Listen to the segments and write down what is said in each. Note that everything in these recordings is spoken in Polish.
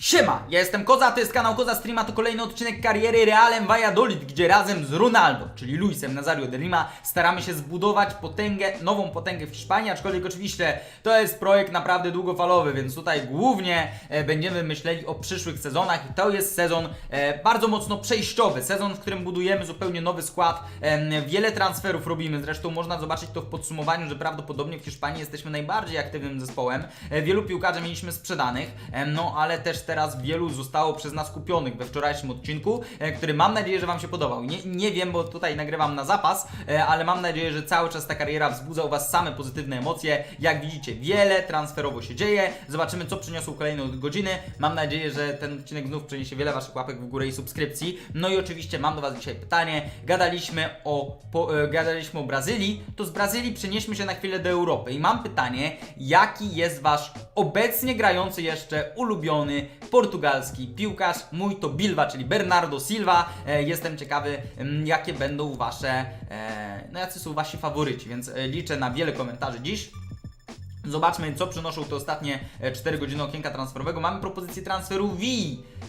Siema, ja jestem Koza, to jest kanał Koza Streama, to kolejny odcinek kariery Realem Valladolid, gdzie razem z Ronaldo, czyli Luisem Nazario de Lima, staramy się zbudować potęgę, nową potęgę w Hiszpanii, aczkolwiek oczywiście to jest projekt naprawdę długofalowy, więc tutaj głównie e, będziemy myśleli o przyszłych sezonach i to jest sezon e, bardzo mocno przejściowy, sezon, w którym budujemy zupełnie nowy skład, e, wiele transferów robimy, zresztą można zobaczyć to w podsumowaniu, że prawdopodobnie w Hiszpanii jesteśmy najbardziej aktywnym zespołem, e, wielu piłkarzy mieliśmy sprzedanych, e, no ale też teraz wielu zostało przez nas kupionych we wczorajszym odcinku, e, który mam nadzieję, że Wam się podobał. Nie, nie wiem, bo tutaj nagrywam na zapas, e, ale mam nadzieję, że cały czas ta kariera wzbudza u Was same pozytywne emocje. Jak widzicie, wiele transferowo się dzieje. Zobaczymy, co przyniosą kolejne godziny. Mam nadzieję, że ten odcinek znów przyniesie wiele Waszych łapek w górę i subskrypcji. No i oczywiście mam do Was dzisiaj pytanie. Gadaliśmy o, po, e, gadaliśmy o Brazylii, to z Brazylii przenieśmy się na chwilę do Europy. I mam pytanie, jaki jest Wasz obecnie grający jeszcze ulubiony portugalski piłkarz? Mój to Bilba, czyli Bernardo Silva. E, jestem ciekawy, mm, jakie będą Wasze, e, no jacy są Wasi faworyci, więc e, liczę na wiele komentarzy dziś. Zobaczmy, co przynoszą te ostatnie e, 4 godziny okienka transferowego. Mamy propozycję transferu V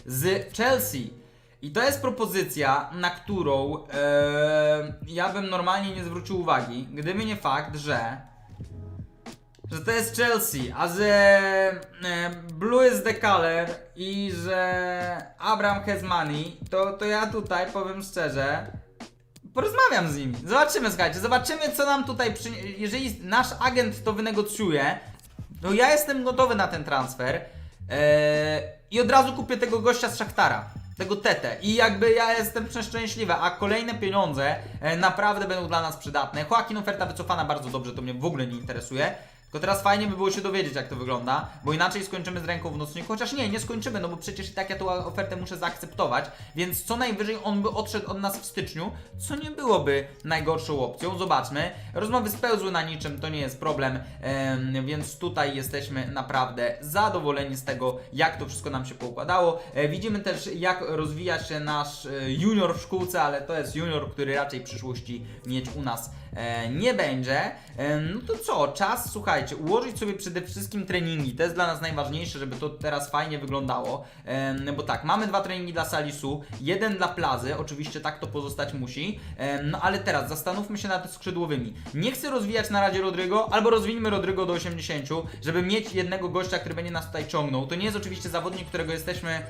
z Chelsea. I to jest propozycja, na którą e, ja bym normalnie nie zwrócił uwagi, gdyby nie fakt, że że to jest Chelsea, a że e, Blue is the color i że Abraham has money, to, to ja tutaj powiem szczerze, porozmawiam z nimi. Zobaczymy, słuchajcie, zobaczymy co nam tutaj przyniesie. Jeżeli nasz agent to wynegocjuje, to ja jestem gotowy na ten transfer e, i od razu kupię tego gościa z Szachtara. Tego Tete. I jakby ja jestem przeszczęśliwy, a kolejne pieniądze e, naprawdę będą dla nas przydatne. Joaquin oferta wycofana bardzo dobrze, to mnie w ogóle nie interesuje. Tylko teraz fajnie by było się dowiedzieć, jak to wygląda, bo inaczej skończymy z ręką w nocniku. Chociaż nie, nie skończymy, no bo przecież i tak ja tą ofertę muszę zaakceptować, więc co najwyżej on by odszedł od nas w styczniu, co nie byłoby najgorszą opcją. Zobaczmy. Rozmowy spełzły na niczym, to nie jest problem, em, więc tutaj jesteśmy naprawdę zadowoleni z tego, jak to wszystko nam się poukładało. E, widzimy też, jak rozwija się nasz e, junior w szkółce, ale to jest junior, który raczej w przyszłości mieć u nas e, nie będzie. No to co, czas, słuchajcie, ułożyć sobie przede wszystkim treningi. To jest dla nas najważniejsze, żeby to teraz fajnie wyglądało. No bo tak, mamy dwa treningi dla Salisu, jeden dla Plazy, oczywiście tak to pozostać musi. No ale teraz zastanówmy się nad skrzydłowymi. Nie chcę rozwijać na razie Rodrygo, albo rozwijmy Rodrygo do 80, żeby mieć jednego gościa, który będzie nas tutaj ciągnął. To nie jest oczywiście zawodnik, którego jesteśmy.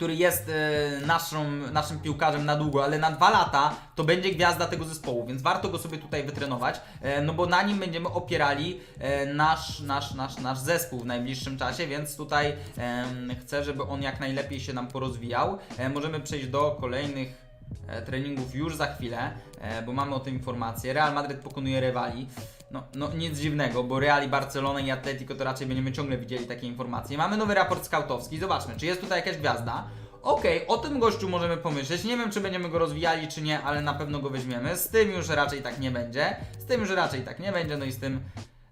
Który jest e, naszą, naszym piłkarzem na długo, ale na dwa lata to będzie gwiazda tego zespołu, więc warto go sobie tutaj wytrenować, e, no bo na nim będziemy opierali e, nasz, nasz, nasz, nasz zespół w najbliższym czasie, więc tutaj em, chcę, żeby on jak najlepiej się nam porozwijał. E, możemy przejść do kolejnych e, treningów już za chwilę, e, bo mamy o tym informację. Real Madryt pokonuje rywali. No, no nic dziwnego, bo Real i Barcelona i Atletico to raczej będziemy ciągle widzieli takie informacje. Mamy nowy raport skautowski, zobaczmy, czy jest tutaj jakaś gwiazda. Okej, o tym gościu możemy pomyśleć. Nie wiem, czy będziemy go rozwijali, czy nie, ale na pewno go weźmiemy. Z tym już raczej tak nie będzie. Z tym już raczej tak nie będzie, no i z tym.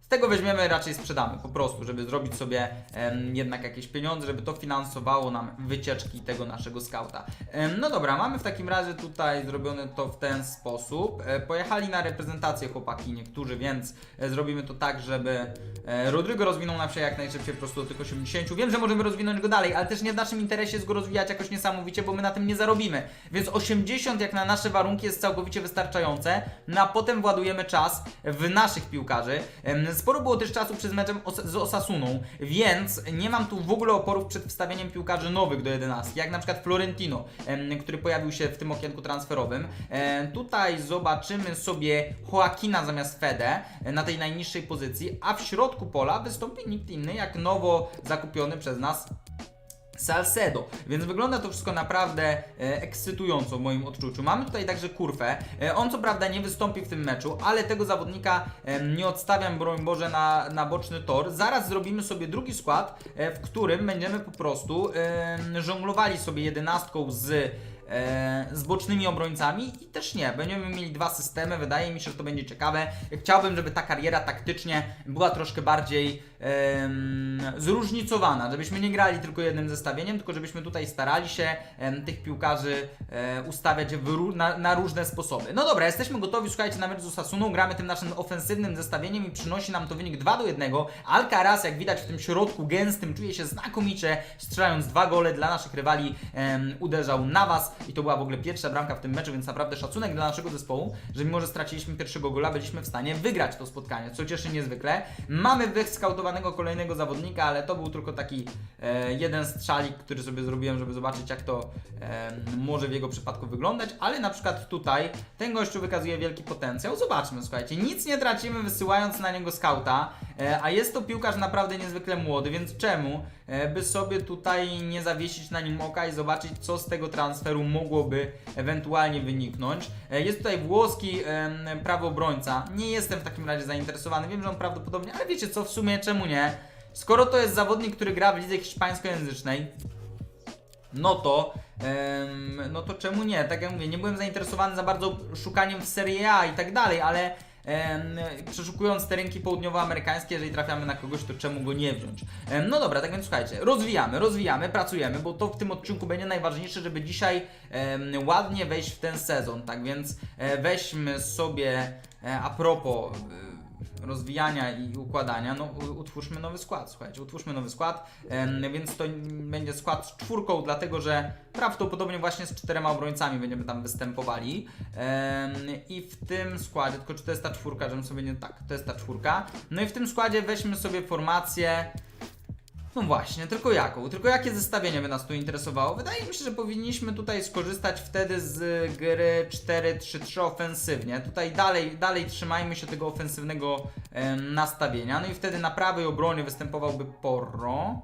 Z tego weźmiemy, raczej sprzedamy po prostu, żeby zrobić sobie em, jednak jakieś pieniądze, żeby to finansowało nam wycieczki tego naszego skauta. Em, no dobra, mamy w takim razie tutaj zrobione to w ten sposób. E, pojechali na reprezentację chłopaki niektórzy, więc e, zrobimy to tak, żeby e, Rodrygo rozwinął nam się jak najszybciej po prostu do tych 80. Wiem, że możemy rozwinąć go dalej, ale też nie w naszym interesie jest go rozwijać jakoś niesamowicie, bo my na tym nie zarobimy. Więc 80 jak na nasze warunki jest całkowicie wystarczające, no a potem władujemy czas w naszych piłkarzy. Em, Sporo było też czasu przed meczem z Osasuną, więc nie mam tu w ogóle oporów przed wstawieniem piłkarzy nowych do 11, jak na przykład Florentino, który pojawił się w tym okienku transferowym. Em, Tutaj zobaczymy sobie Joaquina zamiast Fede e, na tej najniższej pozycji, a w środku pola wystąpi nikt inny jak nowo zakupiony przez nas Salcedo, więc wygląda to wszystko naprawdę e, ekscytująco w moim odczuciu. Mamy tutaj także Kurfę. E, on co prawda nie wystąpi w tym meczu, ale tego zawodnika e, nie odstawiam, broń Boże, na, na boczny tor. Zaraz zrobimy sobie drugi skład, e, w którym będziemy po prostu e, żonglowali sobie jedenastką z z bocznymi obrońcami i też nie. Będziemy mieli dwa systemy, wydaje mi się, że to będzie ciekawe. Chciałbym, żeby ta kariera taktycznie była troszkę bardziej zróżnicowana, żebyśmy nie grali tylko jednym zestawieniem, tylko żebyśmy tutaj starali się tych piłkarzy e, ustawiać w, na, na różne sposoby. No dobra, jesteśmy gotowi, słuchajcie, na mecz z Osasuną, gramy tym naszym ofensywnym zestawieniem i przynosi nam to wynik 2 do 1. Alcaraz, jak widać w tym środku gęstym, czuje się znakomicie, strzelając dwa gole dla naszych rywali, uderzał na was i to była w ogóle pierwsza bramka w tym meczu, więc naprawdę szacunek dla naszego zespołu, że mimo, że straciliśmy pierwszego gola, byliśmy w stanie wygrać to spotkanie, co cieszy niezwykle. Mamy wyskautowanego kolejnego zawodnika, ale to był tylko taki e, jeden strzalik, który sobie zrobiłem, żeby zobaczyć, jak to e, może w jego przypadku wyglądać, ale na przykład tutaj ten gościu wykazuje wielki potencjał. Zobaczmy, słuchajcie, nic nie tracimy wysyłając na niego skauta, e, a jest to piłkarz naprawdę niezwykle młody, więc czemu by sobie tutaj nie zawiesić na nim oka i zobaczyć, co z tego transferu mogłoby ewentualnie wyniknąć. E, Jest tutaj włoski em, prawy obrońca. Nie jestem w takim razie zainteresowany. Wiem, że on prawdopodobnie, ale wiecie co, w sumie czemu nie? Skoro to jest zawodnik, który gra w lidze hiszpańskojęzycznej, no to, no to czemu nie? Tak jak mówię, nie byłem zainteresowany za bardzo szukaniem w Serie A i tak dalej, ale przeszukując te rynki południowoamerykańskie, jeżeli trafiamy na kogoś, to czemu go nie wziąć? No dobra, tak więc słuchajcie, rozwijamy, rozwijamy, pracujemy, bo to w tym odcinku będzie najważniejsze, żeby dzisiaj ładnie wejść w ten sezon, tak więc e, weźmy sobie e, a propos rozwijania i układania, no utwórzmy nowy skład, słuchajcie, utwórzmy nowy skład, więc to będzie skład z czwórką, dlatego że prawdopodobnie właśnie z czterema obrońcami będziemy tam występowali. I w tym składzie, tylko czy to jest ta czwórka, żebym sobie nie, tak, to jest ta czwórka, no i w tym składzie weźmy sobie formację no właśnie, tylko jaką? Tylko jakie zestawienie by nas tu interesowało? Wydaje mi się, że powinniśmy tutaj skorzystać wtedy z gry 4-3-3 ofensywnie. Tutaj dalej, dalej trzymajmy się tego ofensywnego nastawienia. No i wtedy na prawej obronie występowałby Porro.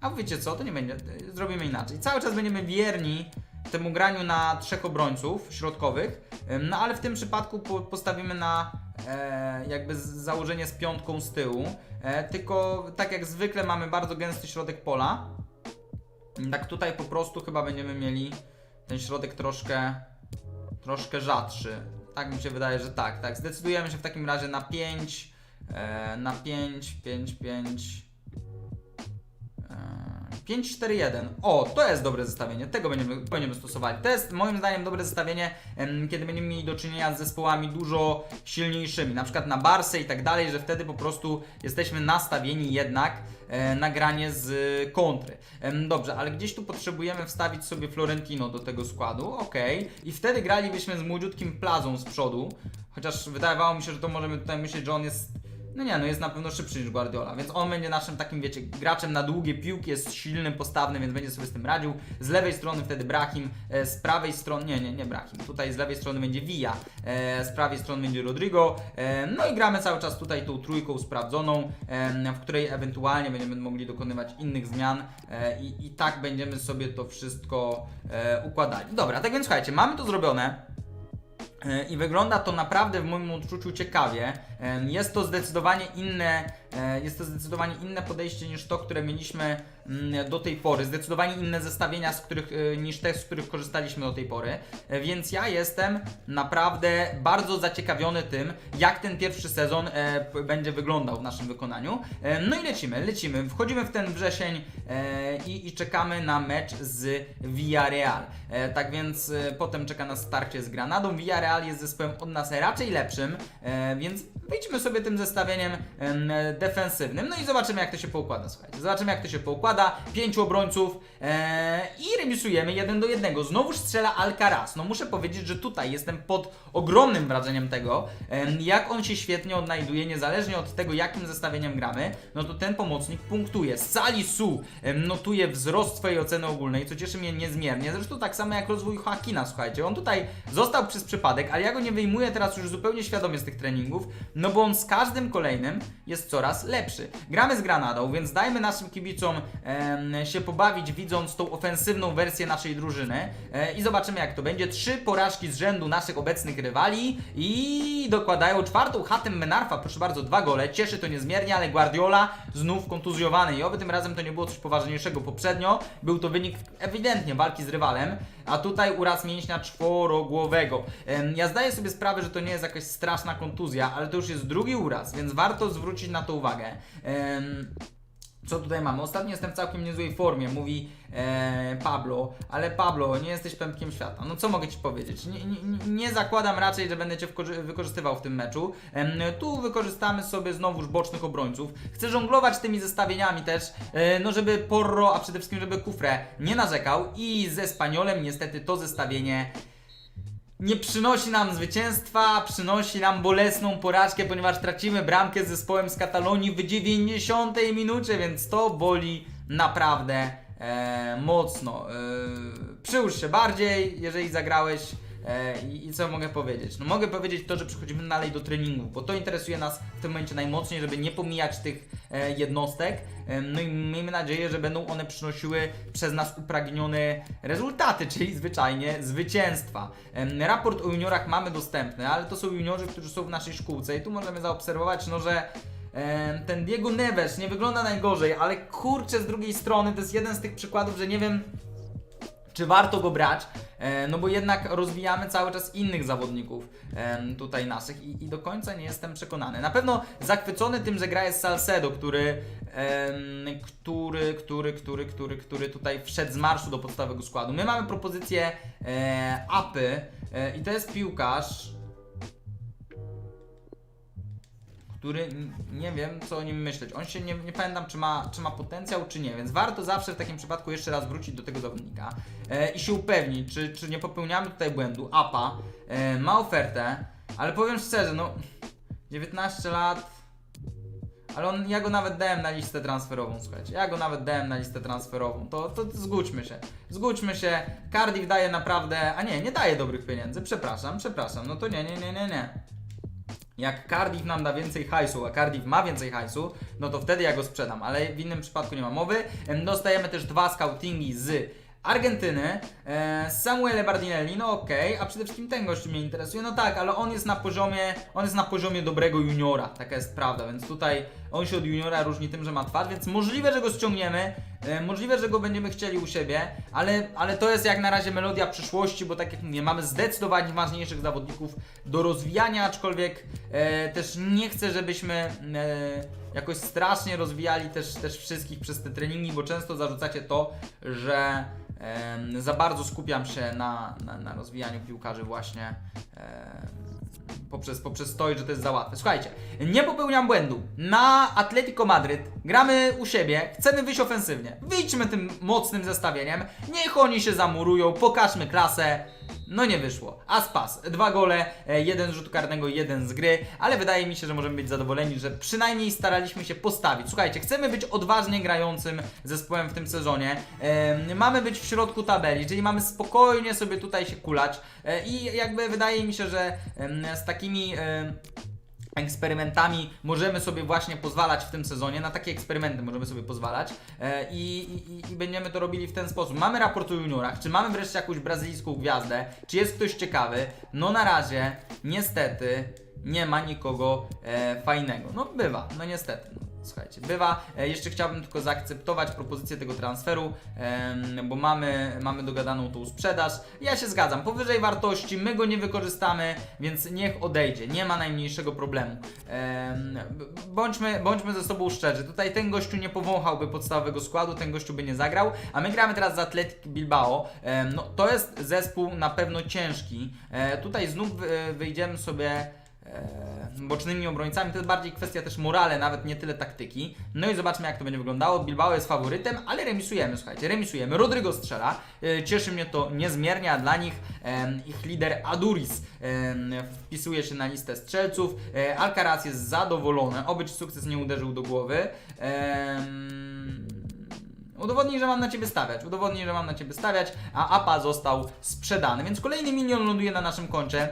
A wiecie co, to nie będzie, zrobimy inaczej. Cały czas będziemy wierni temu graniu na trzech obrońców środkowych, no ale w tym przypadku po, postawimy na e, jakby założenie z piątką z tyłu. E, tylko tak jak zwykle mamy bardzo gęsty środek pola. Tak tutaj po prostu chyba będziemy mieli ten środek troszkę troszkę rzadszy. Tak mi się wydaje, że tak, tak. Zdecydujemy się w takim razie na 5 e, na 5 5 5 5-4-1. O, to jest dobre zestawienie. Tego będziemy, będziemy stosowali. To jest moim zdaniem dobre zestawienie, kiedy będziemy mieli do czynienia z zespołami dużo silniejszymi, na przykład na Barsę i tak dalej, że wtedy po prostu jesteśmy nastawieni jednak e, na granie z kontry. Dobrze, ale gdzieś tu potrzebujemy wstawić sobie Florentino do tego składu, ok. I wtedy gralibyśmy z młodziutkim plazą z przodu, chociaż wydawało mi się, że to możemy tutaj myśleć, że on jest no nie, no jest na pewno szybszy niż Guardiola, więc on będzie naszym takim, wiecie, graczem na długie piłki, jest silnym, postawnym, więc będzie sobie z tym radził. Z lewej strony wtedy Brahim, e, z prawej strony, nie, nie, nie Brahim, tutaj z lewej strony będzie Villa, e, z prawej strony będzie Rodrigo, e, no i gramy cały czas tutaj tą trójką sprawdzoną, w której ewentualnie będziemy mogli dokonywać innych zmian i, i tak będziemy sobie to wszystko układali. Dobra, tak więc słuchajcie, mamy to zrobione. E, I wygląda to naprawdę w moim odczuciu ciekawie. E, Jest to zdecydowanie inne, jest to zdecydowanie inne podejście niż to, które mieliśmy mm, do tej pory. Zdecydowanie inne zestawienia z których, e, niż te, z których korzystaliśmy do tej pory. E, Więc ja jestem naprawdę bardzo zaciekawiony tym, jak ten pierwszy sezon e, będzie wyglądał w naszym wykonaniu. E, No i lecimy, lecimy. Wchodzimy w ten wrzesień e, i, i czekamy na mecz z Villarreal. E, Tak więc e, potem czeka nas starcie z Granadą. Villarreal jest zespołem od nas raczej lepszym, e, więc wyjdźmy sobie tym zestawieniem em, e, defensywnym. No i zobaczymy jak to się poukłada, słuchajcie. Zobaczymy jak to się poukłada. Pięciu obrońców e, i remisujemy jeden do jednego. Znowuż strzela Alcaraz. No muszę powiedzieć, że tutaj jestem pod ogromnym wrażeniem tego, em, jak on się świetnie odnajduje, niezależnie od tego jakim zestawieniem gramy, no to ten pomocnik punktuje. Salisu em, notuje wzrost swojej oceny ogólnej, co cieszy mnie niezmiernie. Zresztą tak samo jak rozwój Joaquina, słuchajcie. On tutaj został przez przypadek, ale ja go nie wyjmuję teraz już zupełnie świadomie z tych treningów, no bo on z każdym kolejnym jest coraz coraz lepszy. Gramy z Granadą, więc dajmy naszym kibicom em, się pobawić, widząc tą ofensywną wersję naszej drużyny e, i zobaczymy jak to będzie. Trzy porażki z rzędu naszych obecnych rywali i dokładają czwartą Hatem Menarfa, proszę bardzo, dwa gole. Cieszy to niezmiernie, ale Guardiola znów kontuzjowany i oby tym razem to nie było coś poważniejszego poprzednio. Był to wynik ewidentnie walki z rywalem, a tutaj uraz mięśnia czworogłowego. Em, Ja zdaję sobie sprawę, że to nie jest jakaś straszna kontuzja, ale to już jest drugi uraz, więc warto zwrócić na to uwagę. Co tutaj mamy? Ostatnio jestem w całkiem niezłej formie, mówi e, Pablo, ale Pablo, nie jesteś pępkiem świata. No co mogę Ci powiedzieć? Nie, nie, nie zakładam raczej, że będę Cię wykorzystywał w tym meczu. Em, tu wykorzystamy sobie znowuż bocznych obrońców. Chcę żonglować tymi zestawieniami też, e, no żeby Porro, a przede wszystkim żeby Kufre nie narzekał i ze Spaniolem niestety to zestawienie nie przynosi nam zwycięstwa, przynosi nam bolesną porażkę, ponieważ tracimy bramkę z zespołem z Katalonii w 90 minucie, więc to boli naprawdę e, mocno. E, przyłóż się bardziej, jeżeli zagrałeś. E, i, I co mogę powiedzieć? No mogę powiedzieć to, że przechodzimy dalej do treningów, bo to interesuje nas w tym momencie najmocniej, żeby nie pomijać tych e, jednostek. No i miejmy nadzieję, że będą one przynosiły przez nas upragnione rezultaty, czyli zwyczajnie zwycięstwa. Raport o juniorach mamy dostępny, ale to są juniorzy, którzy są w naszej szkółce i tu możemy zaobserwować, no że ten Diego Neves nie wygląda najgorzej, ale kurczę z drugiej strony to jest jeden z tych przykładów, że nie wiem czy warto go brać, no bo jednak rozwijamy cały czas innych zawodników em, tutaj naszych i, i do końca nie jestem przekonany. Na pewno zachwycony tym, że gra jest Salcedo, który, który, który, który, który, który tutaj wszedł z marszu do podstawowego składu. My mamy propozycję e, Apy e, i to jest piłkarz, który nie wiem co o nim myśleć. On się nie, nie pamiętam, czy ma, czy ma potencjał, czy nie, więc warto zawsze w takim przypadku jeszcze raz wrócić do tego zawodnika e, i się upewnić, czy, czy nie popełniamy tutaj błędu. APA e, ma ofertę, ale powiem szczerze, no 19 lat. Ale on, ja go nawet dałem na listę transferową, słuchajcie. Ja go nawet dałem na listę transferową. To, to, to zgódźmy się. Zgódźmy się. Cardiff daje naprawdę. A nie, nie daje dobrych pieniędzy. Przepraszam, przepraszam. No to nie, nie, nie, nie, nie. Jak Cardiff nam da więcej hajsu, a Cardiff ma więcej hajsu, no to wtedy ja go sprzedam, ale w innym przypadku nie ma mowy. Em, Dostajemy też dwa scoutingi z Argentyny, e, Samuele Bardinelli, no okej, a przede wszystkim ten gość mnie interesuje, no tak, ale on jest na poziomie, on jest na poziomie dobrego juniora, taka jest prawda, więc tutaj on się od juniora różni tym, że ma twarz, więc możliwe, że go ściągniemy, e, możliwe, że go będziemy chcieli u siebie, ale, ale to jest jak na razie melodia przyszłości, bo tak jak mówię, mamy zdecydowanie ważniejszych zawodników do rozwijania, aczkolwiek e, też nie chcę, żebyśmy e, jakoś strasznie rozwijali też, też wszystkich przez te treningi, bo często zarzucacie to, że em, za bardzo skupiam się na, na, na rozwijaniu piłkarzy właśnie em, poprzez, poprzez to, że to jest za łatwe. Słuchajcie, nie popełniam błędu. Na Atletico Madryt gramy u siebie, chcemy wyjść ofensywnie. Wyjdźmy tym mocnym zestawieniem, niech oni się zamurują, pokażmy klasę. No nie wyszło. Aspas, dwa gole, e, jeden z rzutu karnego, jeden z gry, ale wydaje mi się, że możemy być zadowoleni, że przynajmniej staraliśmy się postawić. Słuchajcie, chcemy być odważnie grającym zespołem w tym sezonie. E, mamy być w środku tabeli, czyli mamy spokojnie sobie tutaj się kulać e, i jakby wydaje mi się, że z takimi... eksperymentami możemy sobie właśnie pozwalać w tym sezonie, na takie eksperymenty możemy sobie pozwalać e, i, i, i będziemy to robili w ten sposób. Mamy raport o juniorach, czy mamy wreszcie jakąś brazylijską gwiazdę, czy jest ktoś ciekawy? No na razie niestety nie ma nikogo e, fajnego. No bywa, no niestety. Słuchajcie, bywa. E, jeszcze chciałbym tylko zaakceptować propozycję tego transferu, bo mamy, mamy dogadaną tą sprzedaż. Ja się zgadzam, powyżej wartości, my go nie wykorzystamy, więc niech odejdzie, nie ma najmniejszego problemu. Bądźmy, bądźmy ze sobą szczerzy, tutaj ten gościu nie powąchałby podstawowego składu, ten gościu by nie zagrał, a my gramy teraz z Athletic Bilbao. No, to jest zespół na pewno ciężki. E, tutaj znów e, wyjdziemy sobie bocznymi obrońcami. To jest bardziej kwestia też morale, nawet nie tyle taktyki. No i zobaczmy, jak to będzie wyglądało. Bilbao jest faworytem, ale remisujemy, słuchajcie, remisujemy. Rodrygo strzela. E, Cieszy mnie to niezmiernie, a dla nich ich lider Aduris wpisuje się na listę strzelców. E, Alcaraz jest zadowolony, oby ci sukces nie uderzył do głowy. Udowodnij, że mam na ciebie stawiać. Udowodnij, że mam na ciebie stawiać, a APA został sprzedany. Więc kolejny milion ląduje na naszym koncie.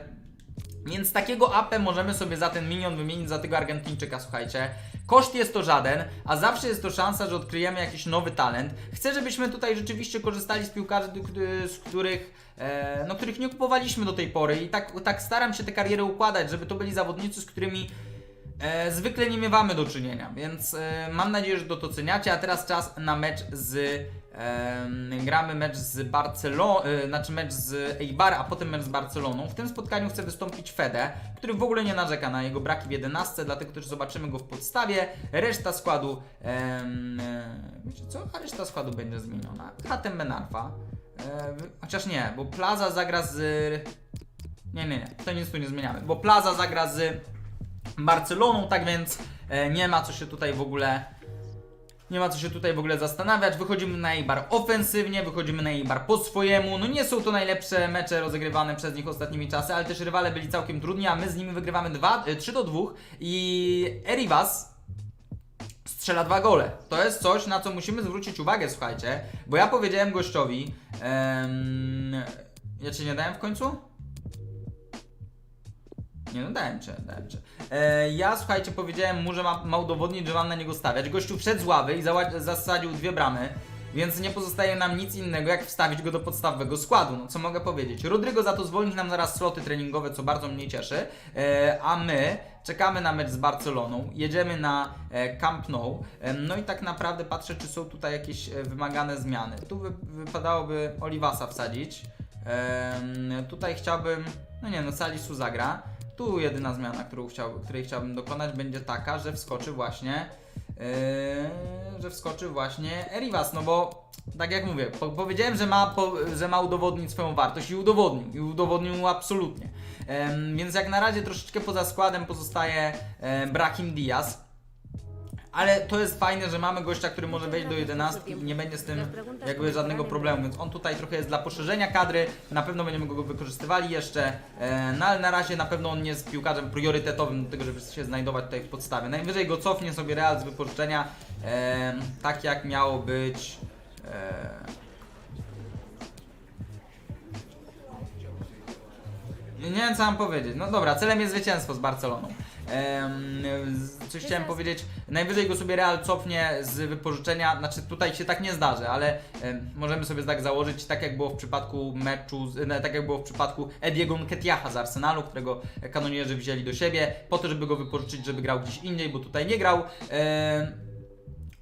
Więc takiego AP możemy sobie za ten minion wymienić za tego Argentyńczyka, słuchajcie. Koszt jest to żaden, a zawsze jest to szansa, że odkryjemy jakiś nowy talent. Chcę, żebyśmy tutaj rzeczywiście korzystali z piłkarzy, z których, e, no, których nie kupowaliśmy do tej pory i tak, tak staram się tę karierę układać, żeby to byli zawodnicy, z którymi e, zwykle nie miewamy do czynienia, więc e, mam nadzieję, że to doceniacie, a teraz czas na mecz z gramy mecz z Barceloną, e, znaczy mecz z Eibar, a potem mecz z Barceloną. W tym spotkaniu chce wystąpić Fede, który w ogóle nie narzeka na jego braki w 11, dlatego też zobaczymy go w podstawie. Reszta składu, em, e, wiecie co? A reszta składu będzie zmieniona. Hatem Benarfa, e, chociaż nie, bo Plaza zagra z... Nie, nie, nie, to nic tu nie zmieniamy, bo Plaza zagra z Barceloną, tak więc nie ma co się tutaj w ogóle nie ma co się tutaj w ogóle zastanawiać. Wychodzimy na Eibar ofensywnie, wychodzimy na Eibar po swojemu. No nie są to najlepsze mecze rozegrywane przez nich ostatnimi czasy, ale też rywale byli całkiem trudni, a my z nimi wygrywamy 2, e, 3 do 2 i Erivas strzela dwa gole. To jest coś, na co musimy zwrócić uwagę, słuchajcie, bo ja powiedziałem gościowi, em, ja cię nie dałem w końcu? Nie no, dałem cię, dałem cię. E, ja, słuchajcie, powiedziałem mu, że ma, ma udowodnić, że mam na niego stawiać. Gościu wszedł z ławy i zała- zasadził dwie bramy, więc nie pozostaje nam nic innego, jak wstawić go do podstawowego składu. No co mogę powiedzieć? Rodrygo za to zwolni nam zaraz sloty treningowe, co bardzo mnie cieszy, e, a my czekamy na mecz z Barceloną, jedziemy na e, Camp Nou, e, no i tak naprawdę patrzę, czy są tutaj jakieś e, wymagane zmiany. Tu wy, wypadałoby Olivasa wsadzić, Em, tutaj chciałbym, no nie no, Salisu zagra. Tu jedyna zmiana, którą której chciałbym dokonać, będzie taka, że wskoczy właśnie. Yy, że wskoczy właśnie Erivas, no bo tak jak mówię, po, powiedziałem, że ma, po, że ma udowodnić swoją wartość i udowodnił, i udowodnił absolutnie. Em, więc jak na razie troszeczkę poza składem pozostaje e, Brahim Diaz. Ale to jest fajne, że mamy gościa, który może wejść do 11 i nie będzie z tym jakby żadnego problemu, więc on tutaj trochę jest dla poszerzenia kadry, na pewno będziemy go wykorzystywali jeszcze, e, no ale na razie na pewno on nie jest piłkarzem priorytetowym do tego, żeby się znajdować tutaj w podstawie. Najwyżej go cofnie sobie Real z wypożyczenia, e, tak jak miało być... E, Nie wiem co mam powiedzieć. No dobra, celem jest zwycięstwo z Barceloną. Ehm, coś chciałem powiedzieć. Najwyżej go sobie Real cofnie z wypożyczenia. Znaczy tutaj się tak nie zdarzy, ale em, możemy sobie tak założyć, tak jak było w przypadku meczu, z, ne, tak jak było w przypadku Ediego Nketiaha z Arsenalu, którego kanonierzy wzięli do siebie, po to, żeby go wypożyczyć, żeby grał gdzieś indziej, bo tutaj nie grał. Em,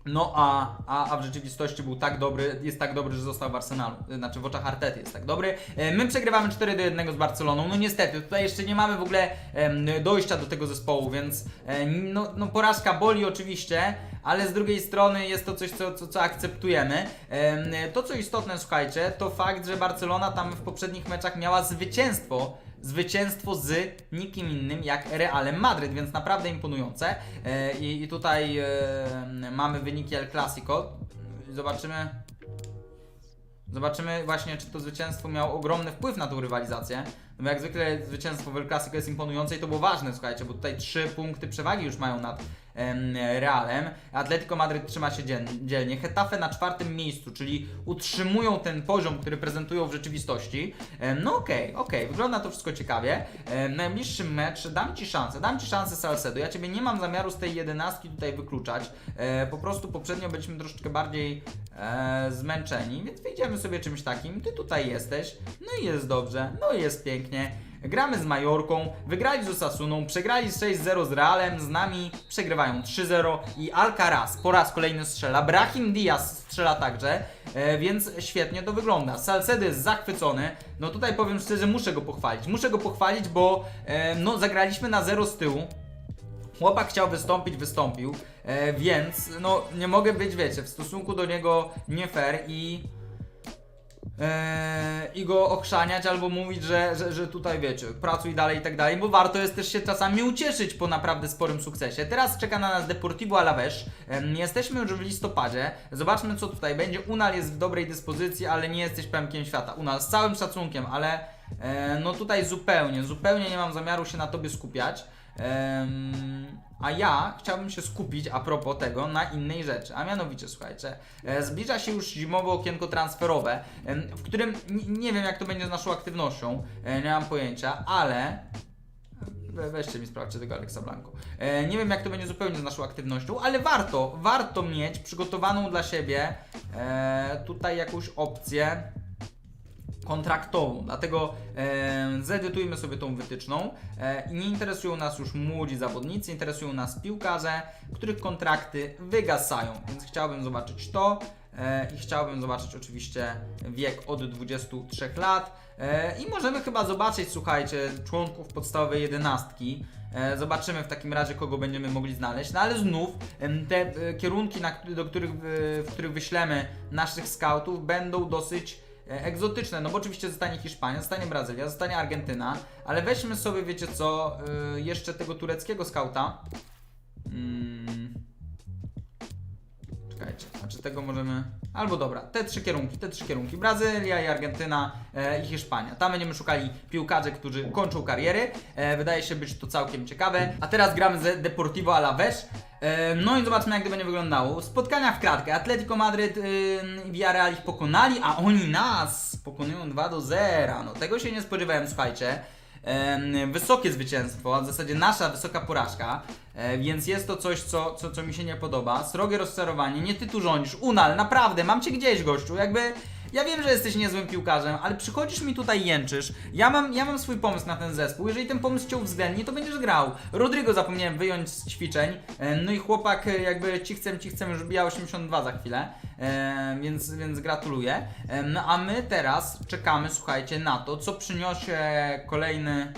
no a, a, a w rzeczywistości był tak dobry, jest tak dobry, że został w Arsenalu. Znaczy w oczach Artety jest tak dobry. E, My przegrywamy 4 do 1 z Barceloną. No niestety, tutaj jeszcze nie mamy w ogóle dojścia do tego zespołu, więc e, no, no porażka boli oczywiście, ale z drugiej strony jest to coś, co, co, co akceptujemy. Em, To co istotne, słuchajcie, to fakt, że Barcelona tam w poprzednich meczach miała zwycięstwo zwycięstwo z nikim innym jak Realem Madryt, więc naprawdę imponujące. E, I, i tutaj e, mamy wyniki El Clasico. Zobaczymy. Zobaczymy właśnie, czy to zwycięstwo miało ogromny wpływ na tą rywalizację. No bo jak zwykle zwycięstwo w El Clasico jest imponujące i to było ważne, słuchajcie, bo tutaj trzy punkty przewagi już mają nad Realem. Atletico Madryt trzyma się dzielnie. Hetafe na czwartym miejscu, czyli utrzymują ten poziom, który prezentują w rzeczywistości. No okej, okej, wygląda to wszystko ciekawie. Najbliższy mecz, dam Ci szansę, dam Ci szansę Salcedo. Ja Ciebie nie mam zamiaru z tej jedenastki tutaj wykluczać. E, po prostu poprzednio byliśmy troszeczkę bardziej e, zmęczeni, więc wyjdziemy sobie czymś takim. Ty tutaj jesteś, no i jest dobrze, no i jest pięknie. Gramy z Majorką, wygrali z Osasuną, przegrali 6-0 z Realem, z nami przegrywają 3-0 i Alcaraz po raz kolejny strzela, Brahim Diaz strzela także, e, więc świetnie to wygląda. Salcedo jest zachwycony, no tutaj powiem szczerze, muszę go pochwalić, muszę go pochwalić, bo e, no zagraliśmy na 0 z tyłu, Chłopak chciał wystąpić, wystąpił, e, więc no nie mogę być, wiecie, w stosunku do niego nie fair i i go ochrzaniać albo mówić, że, że, że tutaj wiecie, pracuj dalej i tak dalej, bo warto jest też się czasami ucieszyć po naprawdę sporym sukcesie. Teraz czeka na nas Deportivo Alavés. Jesteśmy już w listopadzie. Zobaczmy co tutaj będzie. Unal jest w dobrej dyspozycji, ale nie jesteś pępkiem świata. Unal z całym szacunkiem, ale e, no tutaj zupełnie, zupełnie nie mam zamiaru się na tobie skupiać. Em, a ja chciałbym się skupić a propos tego na innej rzeczy, a mianowicie słuchajcie, e, zbliża się już zimowe okienko transferowe, em, w którym nie wiem jak to będzie z naszą aktywnością, e, nie mam pojęcia, ale we, weźcie mi sprawdźcie tego Alexa Blanco. E, nie wiem jak to będzie zupełnie z naszą aktywnością, ale warto, warto mieć przygotowaną dla siebie e, tutaj jakąś opcję kontraktową. Dlatego e, zedytujmy sobie tą wytyczną e, nie interesują nas już młodzi zawodnicy, interesują nas piłkarze, których kontrakty wygasają. Więc chciałbym zobaczyć to e, i chciałbym zobaczyć oczywiście wiek od 23 lat. E, I możemy chyba zobaczyć, słuchajcie, członków podstawowej jedenastki. E, Zobaczymy w takim razie, kogo będziemy mogli znaleźć. No ale znów te e, kierunki, do których, w, których wyślemy naszych scoutów, będą dosyć egzotyczne. No bo oczywiście zostanie Hiszpania, zostanie Brazylia, zostanie Argentyna, ale weźmy sobie, wiecie co, e, jeszcze tego tureckiego skauta. Czekajcie, znaczy tego możemy. Albo dobra, te trzy kierunki, te trzy kierunki. Brazylia i Argentyna e, i Hiszpania. Tam będziemy szukali piłkarzy, którzy kończą kariery. E, wydaje się być to całkiem ciekawe. A teraz gramy z Deportivo Alaves. E, no i zobaczmy jak to będzie wyglądało. Spotkania w kratkę. Atletico Madryt yy, i Villarreal ich pokonali, a oni nas pokonują 2 do 0. No tego się nie spodziewałem, słuchajcie. Wysokie zwycięstwo, a w zasadzie nasza wysoka porażka, e, więc jest to coś, co, co, co mi się nie podoba. Srogie rozczarowanie, nie ty tu rządzisz, Unal, naprawdę, mam cię gdzieś, gościu, jakby... Ja wiem, że jesteś niezłym piłkarzem, ale przychodzisz mi tutaj jęczysz. Ja mam, ja mam swój pomysł na ten zespół. Jeżeli ten pomysł cię uwzględni, to będziesz grał. Rodrigo zapomniałem wyjąć z ćwiczeń. E, No i chłopak e, jakby ci chcę, ci chcę już bija 82 za chwilę. E, więc, więc gratuluję. No a my teraz czekamy, słuchajcie, na to, co przyniesie kolejny.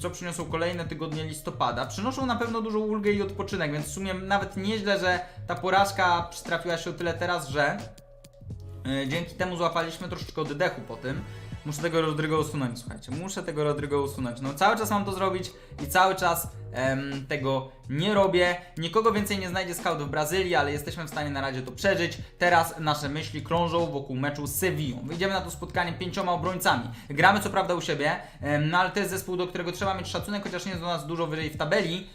Co przyniosą kolejne tygodnie listopada. Przynoszą na pewno dużą ulgę i odpoczynek, więc w sumie nawet nieźle, że ta porażka przytrafiła się o tyle teraz, że dzięki temu złapaliśmy troszeczkę oddechu po tym. Muszę tego Rodrygo usunąć, słuchajcie. Muszę tego Rodrygo usunąć. No cały czas mam to zrobić i cały czas em, tego nie robię. Nikogo więcej nie znajdzie scout w Brazylii, ale jesteśmy w stanie na razie to przeżyć. Teraz nasze myśli krążą wokół meczu z Sevillą. Wyjdziemy na to spotkanie pięcioma obrońcami. Gramy co prawda u siebie, em, no ale to jest zespół, do którego trzeba mieć szacunek, chociaż nie jest do nas dużo wyżej w tabeli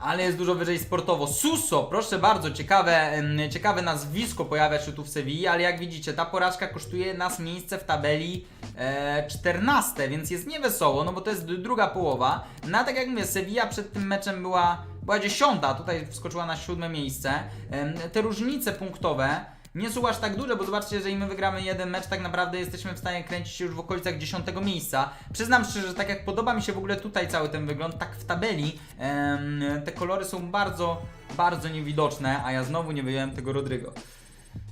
ale jest dużo wyżej sportowo. Suso, proszę bardzo, ciekawe, ciekawe nazwisko pojawia się tu w Sewilli, ale jak widzicie, ta porażka kosztuje nas miejsce w tabeli e, 14, więc jest niewesoło, no bo to jest druga połowa. No a tak jak mówię, Sevilla przed tym meczem była, była dziesiąta, tutaj wskoczyła na siódme miejsce. Em, te różnice punktowe nie są aż tak duże, bo zobaczcie, jeżeli my wygramy jeden mecz, tak naprawdę jesteśmy w stanie kręcić się już w okolicach dziesiątego miejsca. Przyznam szczerze, że tak jak podoba mi się w ogóle tutaj cały ten wygląd, tak w tabeli em, te kolory są bardzo, bardzo niewidoczne, a ja znowu nie wyjąłem tego Rodrygo.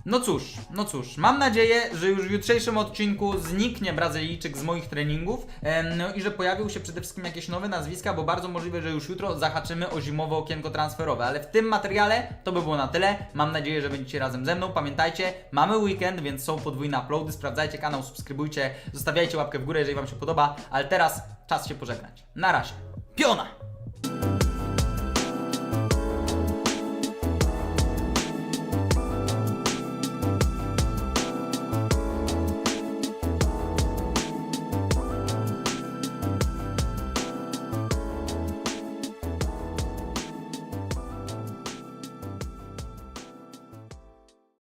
No cóż, no cóż, mam nadzieję, że już w jutrzejszym odcinku zniknie Brazylijczyk z moich treningów no i że pojawią się przede wszystkim jakieś nowe nazwiska, bo bardzo możliwe, że już jutro zahaczymy o zimowe okienko transferowe, ale w tym materiale to by było na tyle. Mam nadzieję, że będziecie razem ze mną. Pamiętajcie, mamy weekend, więc są podwójne uploady, sprawdzajcie kanał, subskrybujcie, zostawiajcie łapkę w górę, jeżeli Wam się podoba, ale teraz czas się pożegnać. Na razie. Piona!